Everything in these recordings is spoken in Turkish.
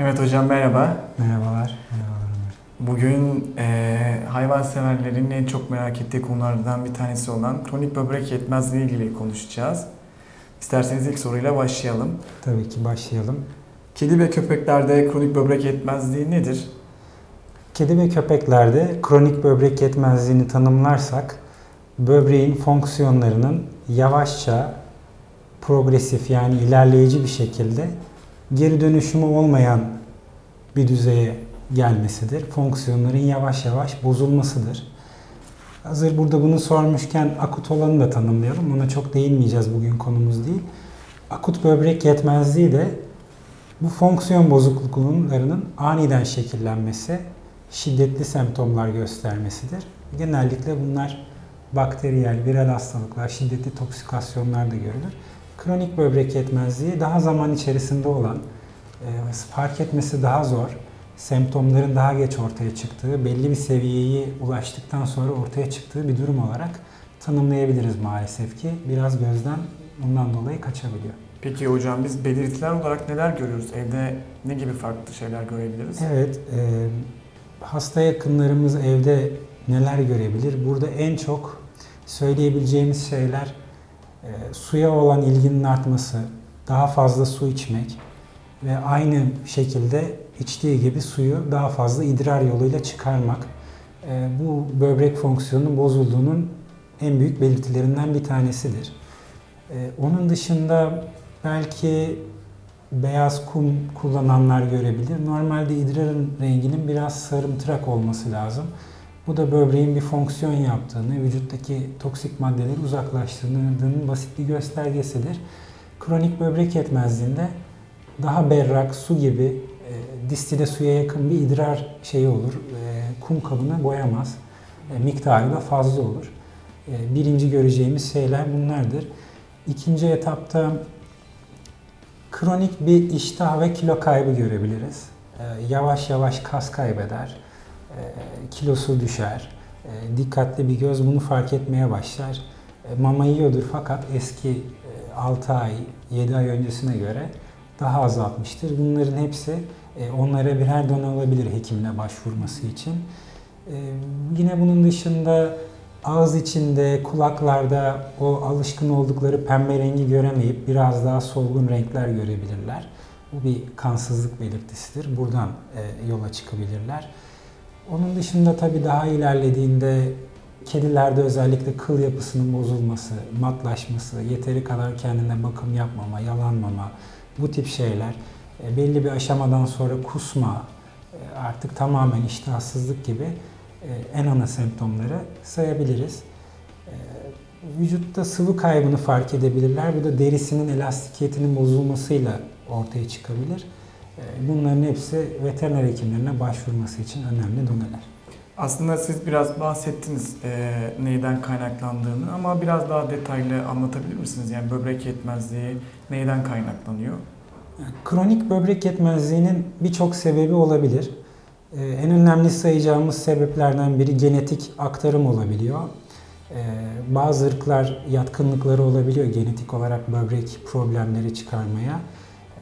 Mehmet Hocam merhaba. Merhabalar. Merhabalar. Bugün eee hayvanseverlerin en çok merak ettiği konulardan bir tanesi olan kronik böbrek yetmezliği ile konuşacağız. İsterseniz ilk soruyla başlayalım. Tabii ki başlayalım. Kedi ve köpeklerde kronik böbrek yetmezliği nedir? Kedi ve köpeklerde kronik böbrek yetmezliğini tanımlarsak böbreğin fonksiyonlarının yavaşça progresif yani ilerleyici bir şekilde geri dönüşümü olmayan bir düzeye gelmesidir. Fonksiyonların yavaş yavaş bozulmasıdır. Hazır burada bunu sormuşken akut olanı da tanımlayalım. Ona çok değinmeyeceğiz bugün konumuz değil. Akut böbrek yetmezliği de bu fonksiyon bozukluklarının aniden şekillenmesi, şiddetli semptomlar göstermesidir. Genellikle bunlar bakteriyel, viral hastalıklar, şiddetli toksikasyonlar da görülür. Kronik böbrek yetmezliği daha zaman içerisinde olan, e, fark etmesi daha zor, semptomların daha geç ortaya çıktığı, belli bir seviyeye ulaştıktan sonra ortaya çıktığı bir durum olarak tanımlayabiliriz maalesef ki. Biraz gözden bundan dolayı kaçabiliyor. Peki hocam biz belirtiler olarak neler görüyoruz? Evde ne gibi farklı şeyler görebiliriz? Evet, e, hasta yakınlarımız evde neler görebilir? Burada en çok söyleyebileceğimiz şeyler e, suya olan ilginin artması, daha fazla su içmek ve aynı şekilde içtiği gibi suyu daha fazla idrar yoluyla çıkarmak. E, bu böbrek fonksiyonunun bozulduğunun en büyük belirtilerinden bir tanesidir. E, onun dışında belki beyaz kum kullananlar görebilir. Normalde idrarın renginin biraz sarımtırak olması lazım. Bu da böbreğin bir fonksiyon yaptığını, vücuttaki toksik maddeleri uzaklaştırdığının basit bir göstergesidir. Kronik böbrek yetmezliğinde daha berrak su gibi e, distile suya yakın bir idrar şeyi olur. E, kum kabını boyamaz. E, miktarı da fazla olur. E, birinci göreceğimiz şeyler bunlardır. İkinci etapta kronik bir iştah ve kilo kaybı görebiliriz. Ee, yavaş yavaş kas kaybeder, kilosu düşer, Ee, dikkatli bir göz bunu fark etmeye başlar. Ee, mama yiyordur fakat eski e, 6 ay, 7 ay öncesine göre daha azaltmıştır. Bunların hepsi e, onlara birer done olabilir hekimine başvurması için. Ee, yine bunun dışında ağız içinde, kulaklarda o alışkın oldukları pembe rengi göremeyip biraz daha solgun renkler görebilirler. Bu bir kansızlık belirtisidir. Buradan e, yola çıkabilirler. Onun dışında tabii daha ilerlediğinde kedilerde özellikle kıl yapısının bozulması, matlaşması, yeteri kadar kendine bakım yapmama, yalanmama bu tip şeyler e, belli bir aşamadan sonra kusma, e, artık tamamen iştahsızlık gibi e, en ana semptomları sayabiliriz. Vücutta sıvı kaybını fark edebilirler. Bu da derisinin elastikiyetinin bozulmasıyla ortaya çıkabilir. E, Bunların hepsi veteriner hekimlerine başvurması için önemli doneler. Aslında siz biraz bahsettiniz eee, neyden kaynaklandığını ama biraz daha detaylı anlatabilir misiniz? Yani böbrek yetmezliği neyden kaynaklanıyor? Kronik böbrek yetmezliğinin birçok sebebi olabilir. Ee, En önemli sayacağımız sebeplerden biri genetik aktarım olabiliyor. Ee, Bazı ırklar yatkınlıkları olabiliyor genetik olarak böbrek problemleri çıkarmaya.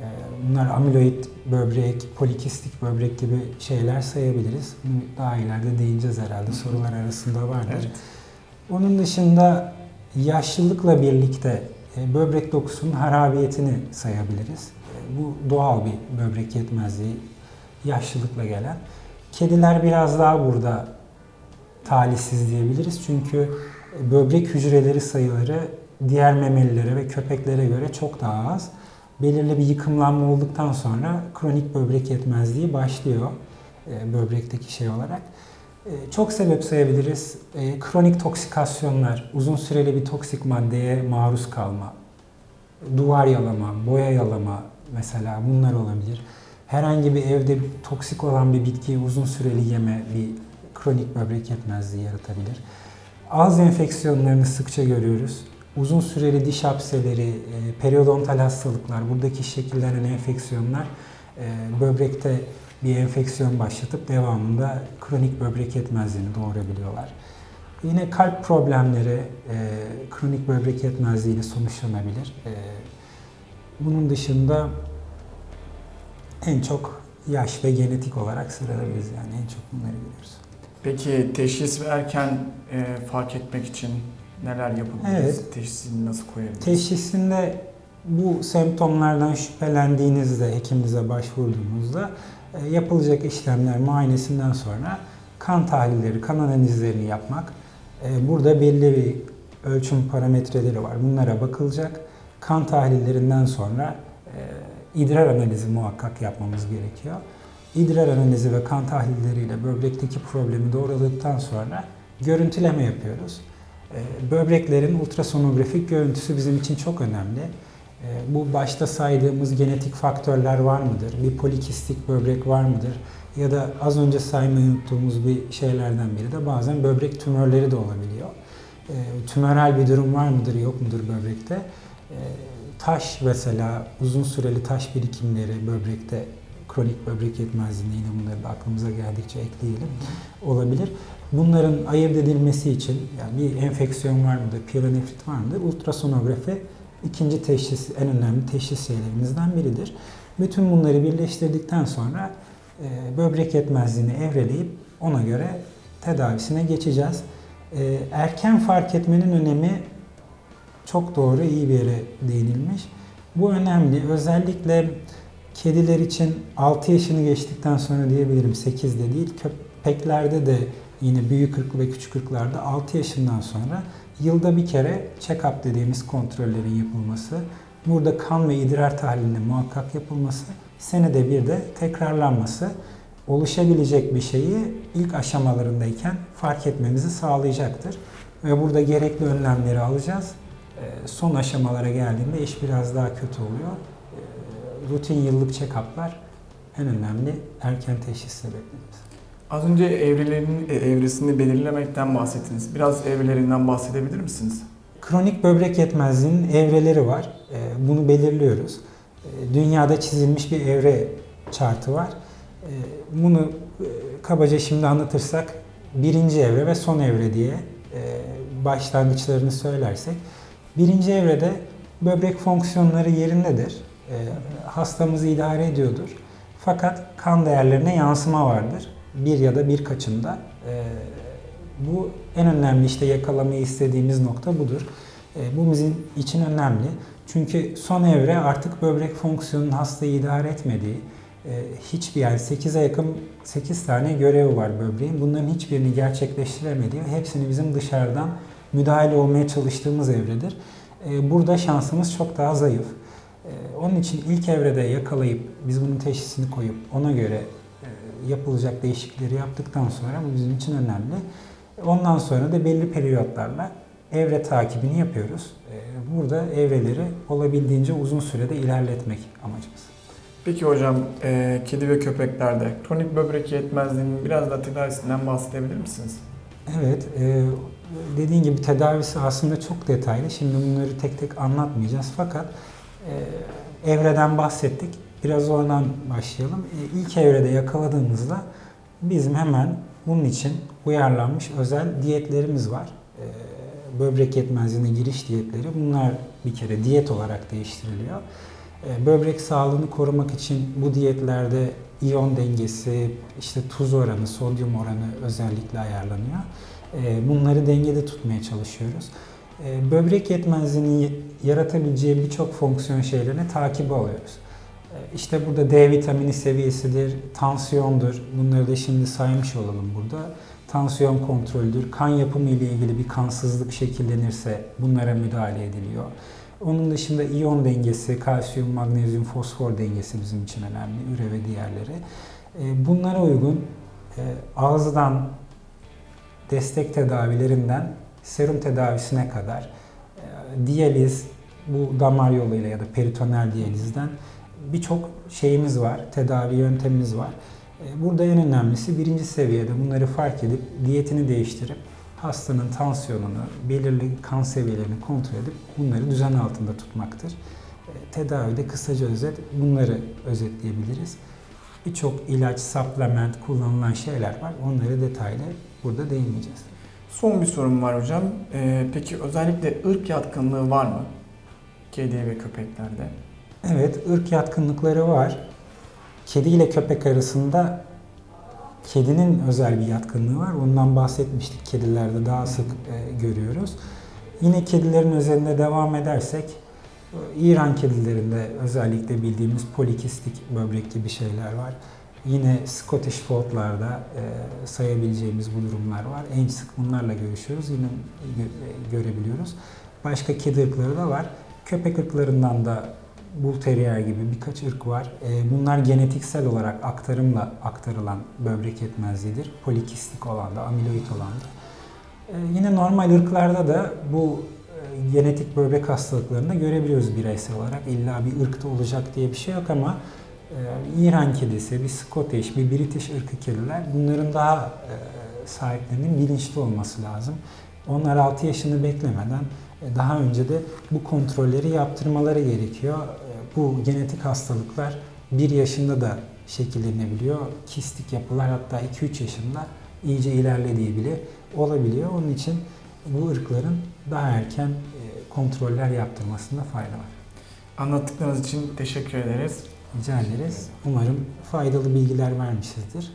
Ee, Bunlar amiloid böbrek, polikistik böbrek gibi şeyler sayabiliriz. Bunu daha ileride değineceğiz herhalde. Sorular arasında vardır. Evet. Onun dışında yaşlılıkla birlikte e, böbrek dokusunun harabiyetini sayabiliriz. E, Bu doğal bir böbrek yetmezliği yaşlılıkla gelen. Kediler biraz daha burada talihsiz diyebiliriz. Çünkü e, böbrek hücreleri sayıları diğer memelilere ve köpeklere göre çok daha az. Belirli bir yıkımlanma olduktan sonra kronik böbrek yetmezliği başlıyor e, böbrekteki şey olarak. E, Çok sebep sayabiliriz. E, Kronik toksikasyonlar, uzun süreli bir toksik maddeye maruz kalma, duvar yalama, boya yalama mesela bunlar olabilir. Herhangi bir evde toksik olan bir bitkiyi uzun süreli yeme bir kronik böbrek yetmezliği yaratabilir. Ağız enfeksiyonlarını sıkça görüyoruz. Uzun süreli diş hapseleri, e, periodontal hastalıklar, buradaki şekillenen enfeksiyonlar e, böbrekte bir enfeksiyon başlatıp devamında kronik böbrek yetmezliğini doğurabiliyorlar. Yine kalp problemleri e, kronik böbrek yetmezliğiyle sonuçlanabilir. E, bunun dışında en çok yaş ve genetik olarak sıralarız yani en çok bunları görüyoruz. Peki teşhis ve erken e, fark etmek için neler yapabiliriz? Evet. Teşhisini nasıl koyabiliriz? Teşhisinde bu semptomlardan şüphelendiğinizde hekiminize başvurduğunuzda e, yapılacak işlemler muayenesinden sonra kan tahlilleri, kan analizlerini yapmak. E, Burada belli bir ölçüm parametreleri var. Bunlara bakılacak. Kan tahlillerinden sonra e, idrar analizi muhakkak yapmamız gerekiyor. İdrar analizi ve kan tahlilleriyle böbrekteki problemi doğruladıktan sonra görüntüleme yapıyoruz. E, Böbreklerin ultrasonografik görüntüsü bizim için çok önemli. E, Bu başta saydığımız genetik faktörler var mıdır? Bir polikistik böbrek var mıdır? Ya da az önce saymayı unuttuğumuz bir şeylerden biri de bazen böbrek tümörleri de olabiliyor. E, Tümörel bir durum var mıdır, yok mudur böbrekte? Taş mesela, uzun süreli taş birikimleri böbrekte kronik böbrek yetmezliğinde yine bunları da aklımıza geldikçe ekleyelim olabilir. Bunların ayırt edilmesi için yani bir enfeksiyon var mıdır, pielonefrit var mıdır? Ultrasonografi ikinci teşhis, en önemli teşhis şeylerimizden biridir. Bütün bunları birleştirdikten sonra e, böbrek yetmezliğini evreleyip ona göre tedavisine geçeceğiz. E, erken fark etmenin önemi çok doğru, iyi bir yere değinilmiş. Bu önemli. Özellikle kediler için 6 yaşını geçtikten sonra diyebilirim 8'de değil. Köpeklerde de yine büyük ırk ve küçük ırklarda 6 yaşından sonra yılda bir kere check-up dediğimiz kontrollerin yapılması, burada kan ve idrar tahlilinin muhakkak yapılması, senede bir de tekrarlanması oluşabilecek bir şeyi ilk aşamalarındayken fark etmemizi sağlayacaktır. Ve burada gerekli önlemleri alacağız. Ee, Son aşamalara geldiğinde iş biraz daha kötü oluyor. Rutin yıllık check-up'lar en önemli erken teşhis sebeplerimiz. Az önce evrelerin e, evresini belirlemekten bahsettiniz. Biraz evrelerinden bahsedebilir misiniz? Kronik böbrek yetmezliğinin evreleri var. Ee, Bunu belirliyoruz. Ee, Dünyada çizilmiş bir evre chartı var. Bunu e, kabaca şimdi anlatırsak birinci evre ve son evre diye e, başlangıçlarını söylersek. Birinci evrede böbrek fonksiyonları yerindedir. Ee, Hastamızı idare ediyordur. Fakat kan değerlerine yansıma vardır. Bir ya da birkaçında. Ee, Bu en önemli işte yakalamayı istediğimiz nokta budur. E, Bu bizim için önemli. Çünkü son evre artık böbrek fonksiyonunun hastayı idare etmediği, e, hiçbir yani 8'e yakın 8 tane görevi var böbreğin. Bunların hiçbirini gerçekleştiremediği ve hepsini bizim dışarıdan müdahale olmaya çalıştığımız evredir. E, Burada şansımız çok daha zayıf. E, Onun için ilk evrede yakalayıp biz bunun teşhisini koyup ona göre e, yapılacak değişiklikleri yaptıktan sonra bu bizim için önemli. Ondan sonra da belli periyotlarla evre takibini yapıyoruz. Ee, Burada evreleri olabildiğince uzun sürede ilerletmek amacımız. Peki hocam, e, kedi ve köpeklerde kronik böbrek yetmezliğinin biraz da tedavisinden bahsedebilir misiniz? Evet, e, dediğin gibi tedavisi aslında çok detaylı. Şimdi bunları tek tek anlatmayacağız fakat e, evreden bahsettik. Biraz oradan başlayalım. E, İlk evrede yakaladığımızda bizim hemen bunun için uyarlanmış özel diyetlerimiz var. E, Böbrek yetmezliğine giriş diyetleri. Bunlar bir kere diyet olarak değiştiriliyor. Böbrek sağlığını korumak için bu diyetlerde iyon dengesi, işte tuz oranı, sodyum oranı özellikle ayarlanıyor. Bunları dengede tutmaya çalışıyoruz. E, Böbrek yetmezliğini yaratabileceği birçok fonksiyon şeylerini takibi alıyoruz. E, İşte burada D vitamini seviyesidir, tansiyondur. Bunları da şimdi saymış olalım burada. Tansiyon kontrolüdür. Kan yapımı ile ilgili bir kansızlık şekillenirse bunlara müdahale ediliyor. Onun dışında iyon dengesi, kalsiyum, magnezyum, fosfor dengesi bizim için önemli. Üre ve diğerleri. E, Bunlara uygun e, ağızdan destek tedavilerinden serum tedavisine kadar e, diyaliz, bu damar yoluyla ya da peritoneal diyalizden birçok şeyimiz var, tedavi yöntemimiz var. E, Burada en önemlisi birinci seviyede bunları fark edip diyetini değiştirip hastanın tansiyonunu, belirli kan seviyelerini kontrol edip bunları düzen altında tutmaktır. E, Tedavide kısaca özet bunları özetleyebiliriz. Birçok ilaç, supplement kullanılan şeyler var. Onları detaylı burada değinmeyeceğiz. Son bir sorum var hocam. E, peki özellikle ırk yatkınlığı var mı? Kedi ve köpeklerde. Evet, ırk yatkınlıkları var. Kedi ile köpek arasında kedinin özel bir yatkınlığı var. Ondan bahsetmiştik. Kedilerde daha sık e, görüyoruz. Yine kedilerin özelinde devam edersek İran kedilerinde özellikle bildiğimiz polikistik böbrek gibi şeyler var. Yine Scottish Fold'larda e, sayabileceğimiz bu durumlar var. En sık bunlarla görüşüyoruz. Yine e, görebiliyoruz. Başka kedi ırkları da var. Köpek ırklarından da Bull Terrier gibi birkaç ırk var. E, Bunlar genetiksel olarak aktarımla aktarılan böbrek yetmezliğidir. Polikistik olan da, amiloid olan da. E, Yine normal ırklarda da bu e, genetik böbrek hastalıklarını da görebiliyoruz bireysel olarak. İlla bir ırkta olacak diye bir şey yok ama e, İran kedisi, bir Scottish, bir British ırkı kediler bunların daha e, sahiplerinin bilinçli olması lazım. Onlar 6 yaşını beklemeden e, daha önce de bu kontrolleri yaptırmaları gerekiyor. E, Bu genetik hastalıklar 1 yaşında da şekillenebiliyor. Kistik yapılar hatta 2-3 yaşında iyice ilerlediği bile olabiliyor. Onun için bu ırkların daha erken kontroller yaptırmasında fayda var. Anlattıklarınız için teşekkür ederiz. Rica ederiz. Umarım faydalı bilgiler vermişizdir.